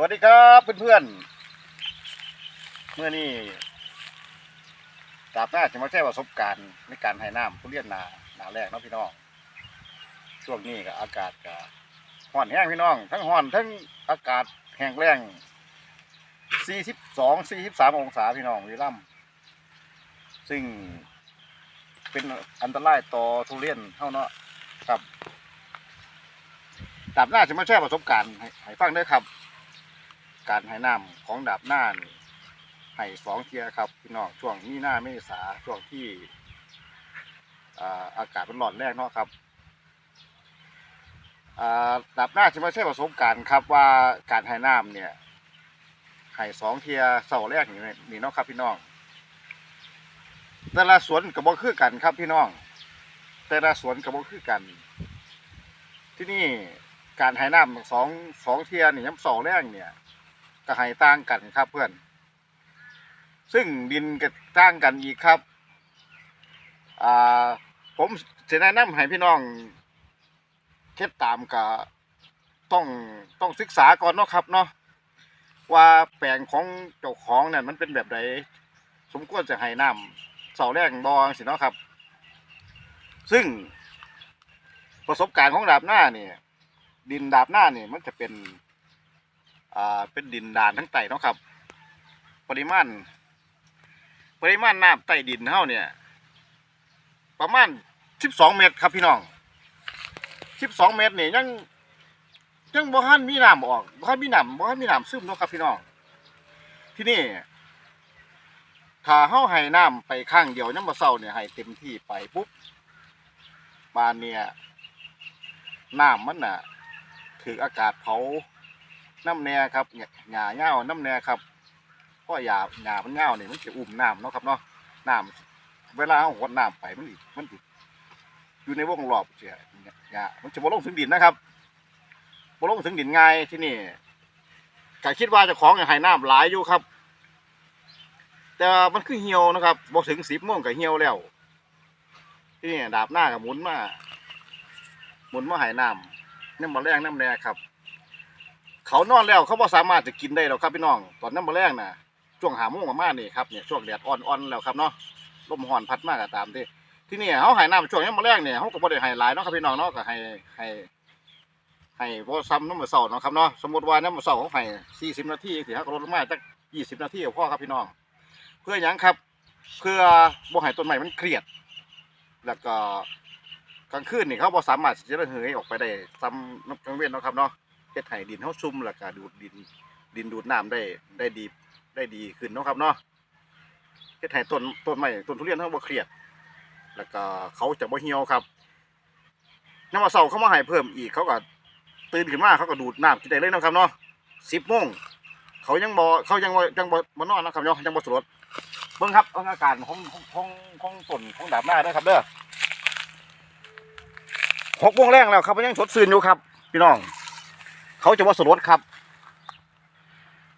สวัสดีครับเพื่อนๆ เมื่อนี้ตราบหน้าจะมาแชร์ประสบการณ์ในการให้น้ำทุเรียนนาหนาแรกเนาะพี่น้อง ช่วงนี้ก็อากาศก็ร้อนแห้งพี่น้อง ทั้งร้อนทั้งอากาศแห้งแล้ง42 43 องศาพี่น้องวิลัมซึ่งเป็นอันตรายต่อทุเรียนเท่าเนาะครับตราบหน้าจะมาแชร์ประสบการณ์ให้ฟังด้อครับ การให้น้ำของดาบหน้านี่ให้สองเทียครับพี่น้องช่วงมีหน้าเมษาช่วงที่อ่าอากาศมันร้อนแรงเนาะครับอ่าดาบหน้าจะไมาใช้ประสบการณ์ครับว่าการให้น้ำเนี่ยให้สองเทียเสาแรกนี่นี่เนาะครับพี่น้อง แต่ละสวนกับบ่คือกันครับพี่น้อง แต่ละสวนกับบ่คือกัน ที่นี่การให้น้ำสองสองเทียนี่ย้ำสองแรกเนี่ย ก็ให้ต่างกันครับเพื่อน ซึ่งดินก็ต่างกันอีกครับอ่าผมจะแนะนำให้พี่น้องเท็ดตามก็ต้องต้องศึกษาก่อนเนาะครับเนาะว่าแปลงของเจ้าของเนี่ยมันเป็นแบบใดสมควรจะให้น้ำเสาแรกบองสิเนาะครับ ซึ่งประสบการณ์ของดาบหน้าเนี่ยดินดาบหน้าเนี่ยมันจะเป็น อ่าเป็นดินดานทั้งไตเนาะครับ ปริมาณปริมาณน้ำใต้ดินเฮาเนี่ย ประมาณสิบสองเมตรครับพี่น้องสิบสองเมตรเนี่ยยังยังบ่ทันมีน้ำออกบ่ทันมีน้ำบ่ทันมีน้ำซึมเนาะครับพี่น้อง ที่นี่ถ้าเฮาให้น้ำไปข้างเดียวยามมื้อเช้าเนี่ยให้เต็มที่ไปปุ๊บบานเนี่ยน้ำมันน่ะถืออากาศเผา น้ำแน่ครับหญ้าหญ้าเง่าน้ำแน่ครับเพราะหญ้าหญ้ามันเง่าเนี่ยมันจะอุ้มน้ำเนาะครับเนาะน้ำเวลาเอาหดน้ำไปมันสิมันสิอยู่ในวงรอบเสียหญ้ามันจะบ่ลงถึงดินนะครับบ่ลงถึงดินง่ายที่นี่ก็คิดว่าจะของให้น้ำหลายอยู่ครับ แต่มันคือเหี่ยวนะครับบ่ถึงสิบโมงก็เหี่ยวแล้วที่นี่ดาบหน้ากับหมุนมาหมุนมาให้น้ำน้ำมาแรงน้ำแน่ครับ เขานอนแล้วเขาบ่สามารถจะกินได้หรอกครับพี่น้อง ตอนนั้นมาแรงนะช่วงหาโมงประมาณนี้ครับเนี่ยช่วงแดดอ่อนๆแล้วครับเนาะลมร้อนพัดมากก็ตามที่ที่นี่เขาหายน้ำช่วงนี้มาแรงเนี่ยเขาก็บ่ได้ให้หลายเนาะครับพี่น้องเนาะก็ให้ให้ให้บ่ซ้ำน้ำมือเสาเนาะครับเนาะสมมติว่าน้ำมือเสาเขาให้สี่สิบนาทีสิเขาก็ลดมาจักยี่สิบนาทีก็พอครับพี่น้อง เพื่อยังครับ เพื่อบ่ให้ต้นไม้มันเครียด แล้วก็กลางคืนนี่เขาบ่สามารถจะระเหยออกไปได้ซ้ำน้ำกลางเว้นเนาะครับเนาะ ฮ็ดให้ดินเฮาซุ่มแล้วก็ดูดดิน ดินดูดน้ำได้ได้ดีได้ดีขึ้นเนาะครับเนาะเฮ็ดให้ต้นต้นไม้ต้นทุเรียนเฮาบ่เครียด แล้วก็เขาจะบ่เหี่ยวครับน้ำมาเช้าเขามาให้เพิ่มอีกเขาก็ตื่นขึ้นมาเขาก็ดูดน้ำกินได้เลยเนาะครับเนาะ10โมงเขายังบ่เขายังบ่ยังบ่บ่นอนเนาะครับเนาะยังบ่สลดเบิ่งครับเอาอาการของของของของต้นของดาบหน้าเด้อครับเด้อหกโมงแรงแล้วครับมันยังสดชื่นอยู่ครับ พี่น้อง เขาจะว่าสลดครับ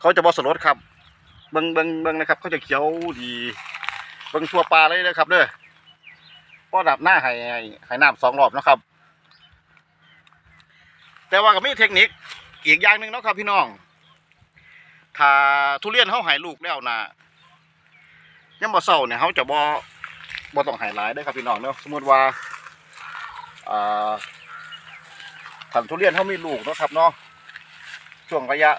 เขาจะว่าสลดครับเบิ่งเบิ่งเบิ่งนะครับ เขาจะเขียวดีเบิ่งทั่วปลาเลยนะครับเด้อก็ดับหน้าห้ให้ให้น้ำสองรอบนะครับ แต่ว่าก็มีเทคนิคอีกอย่างหนึ่งนะครับ พี่น้อง ถ้าทุเรียนเขาหายลูกแล้วนะยังบ่เศร้าเนี่ยเขาจะบ่บ่ต้องหายหลายได้ครับพี่น้องเนาะสมมติว่าอ่าถ้าทุเรียนเขามีลูกนะครับเนาะ ช่วงระยะ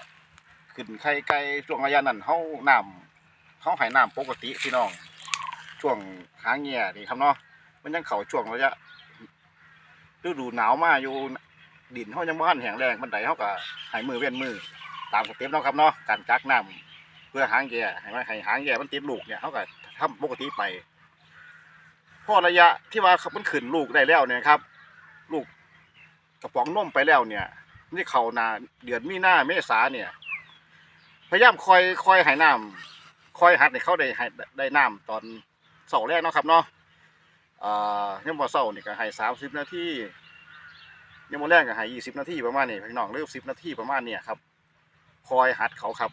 ขึ้นไข่ไก่ช่วงระยะนั้นเขาน้ำเขาให้น้ำปกติพี่น้อง ช่วงหางเงี่ยนี่ครับเนาะมันยังเข่าช่วงระยะฤดูหนาวมาอยู่ดินเขายังบ้านแห้งแรงมันไดเขาก็ให้มือเว้นมือ ตามสเต็ปเนาะครับเนาะการจักน้ำเพื่อหางแย่ให้มันให้หางแย่มันติดลูกเนี่ยเขาก็ทำปกติไปพอระยะที่ว่ามันขึ้นลูกได้แล้วเนี่ยครับ ลูกกระป๋องนมไปแล้วเนี่ย นี่เขานาเดือนมีนาเมษาเนี่ย พยายามคอยคอยให้น้ำคอยหัดให้เขาได้ให้ได้น้ำตอนเสาร์แรกเนาะครับเนาะเนี่ยมอเสาร์นี่ก็ให้สามสิบนาทีเนี่ยมอแรกก็ให้ยี่สิบนาทีประมาณนี้พี่น้องเริ่มสิบนาทีประมาณเนี่ยครับ คอยหัดเขาครับ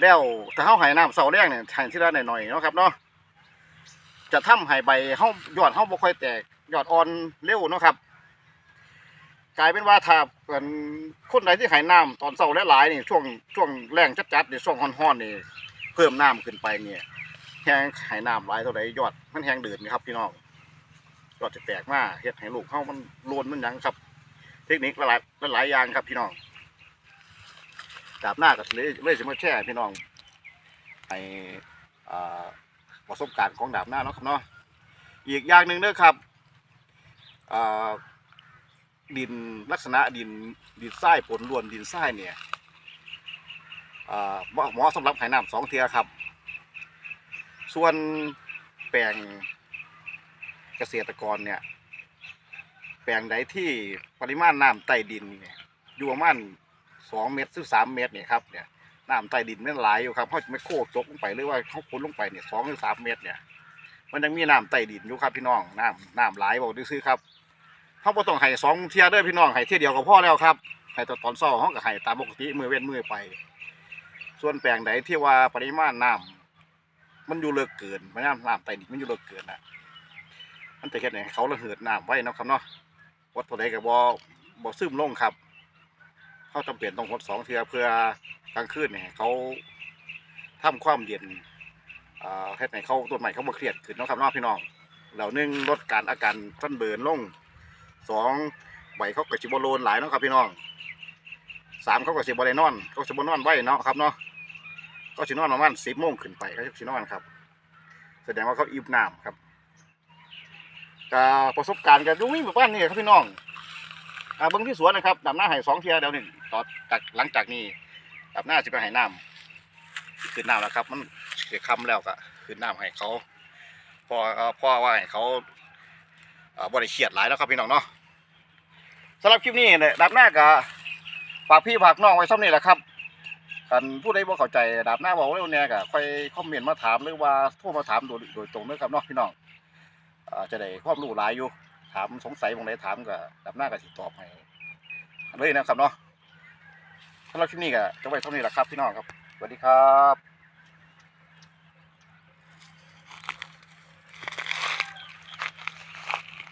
แล้วถ้าเขาให้น้ำเสาร์แรกเนี่ยให้ที่ละหน่อยๆเนาะครับเนาะจะทำให้ใบเขายอดเขาบ่ค่อยแตกยอดอ่อนเร็วเนาะครับ กลายเป็นว่าถ้าเอิ่นคนใดที่หายน้ำตอนเช้าหลายนี่ช่วงช่วงแรงจัดๆนี่ช่วงฮ้อนๆนี่เพิ่มน้ำขึ้นไปเนี่ยแห้งหายน้ำหลายเท่าใดยอดมันแห้งเดือดนี่ครับพี่น้องยอดจะแตกมาเฮ็ดให้ลูกเฮามันโลนมันยังครับ เทคนิคหลายๆหลายอย่างครับพี่น้องดาบหน้าก็เลยเลยสิมาแชร์ให้พี่น้องให้อ่าประสบการณ์ของดาบหน้าเนาะครับเนาะอีกอย่างหนึ่งเด้อครับอ่า ดินลักษณะดินดินทรายผลล้วนดินทรายเนี่ยอ่าเหมาะสำหรับไหน้ำสองเทียครับ ส่วนแปลงเกษตรกรเนี่ย แปลงใดที่ปริมาณน้ำใต้ดินเนี่ยอยู่ประมาณสองเมตรถึงสามเมตรเนี่ยครับเนี่ยน้ำใต้ดินมันหลายอยู่ครับเขาจะไม่โคตรจกลงไปหรือว่าเขาขุดลงไปเนี่ยสองถึงสามเมตรเนี่ย มันยังมีน้ำใต้ดินอยู่ครับพี่น้องน้ำน้ำหลายบอกดื้อครับ เขาบ่ต้องให้สองเที่ยเด้อพี่น้องให้เที่ยเดียวก็พอแล้วครับให้ตอนตอนเช้าเขาก็ให้ตามปกติมือเว้นมือไป ส่วนแปลงใดที่ว่าปริมาณน้ำมันอยู่เลิกเกินมันน้ำน้ำใต้ดินมันอยู่เลิกเกินน่ะ มันจะเฮ็ดให้เขาระเหิดน้ำไว้นะครับเนาะวัดตัวใดก็บ่บ่ซึมลงครับ เขาจำเป็นต้องหดสองเทื่อเพื่อกลางคืนเนี่ยเขาทำความเย็นอ่าเฮ็ดให้เขาต้นใหม่เขาบ่เครียดขึ้นนะครับเนาะพี่น้องแล้วนึ่งลดการอาการฟันเบิร์นลง สองใบเขาก็สิบโลนหลายเนาะครับพี่น้องสามเขาก็สิบได้นอนเขาสิบนอนไว้เนาะครับเนาะเขาสินอนประมาณสิบโมงขึ้นไปเขาสินอนครับ แสดงว่าเขาอิ่มน้ำครับก็ประสบการณ์กันดูมีแบบว่านี่ครับพี่น้องอ่าเบิ้งที่สวนนะครับดับหน้าให้สองเทียเดียวหนึ่งต่อจากหลังจากนี้ดับหน้าจะไปให้น้ำขึ้นน้ำแล้วครับ มันเสียคำแล้วก็ขึ้นน้ำให้เขาพอเอ่อพ่อว่าให้เขา บ่ได้เครียดหลายแล้วครับพี่น้องเนาะสำหรับคลิปนี้เนี่ยดาบหน้าก็ฝากพี่ฝากน้องไว้ซ้ำนี่แหละครับกันผู้ใดบ่เข้าใจดาบหน้าบอกเร็วเนี่ยก็ค่อยคอมเมนต์มาถามหรือว่าโทรมาถามโดยโดยตรงเด้อครับเนาะพี่น้องอจะได้ความรู้หลายอยู่ ถามสงสัยบ่งใดถามก็ดาบหน้าก็สิตอบให้เลยนะครับเนาะสำหรับคลิปนี้ก็จะไว้เท่านี้แหละครับพี่น้องครับสวัสดีครับ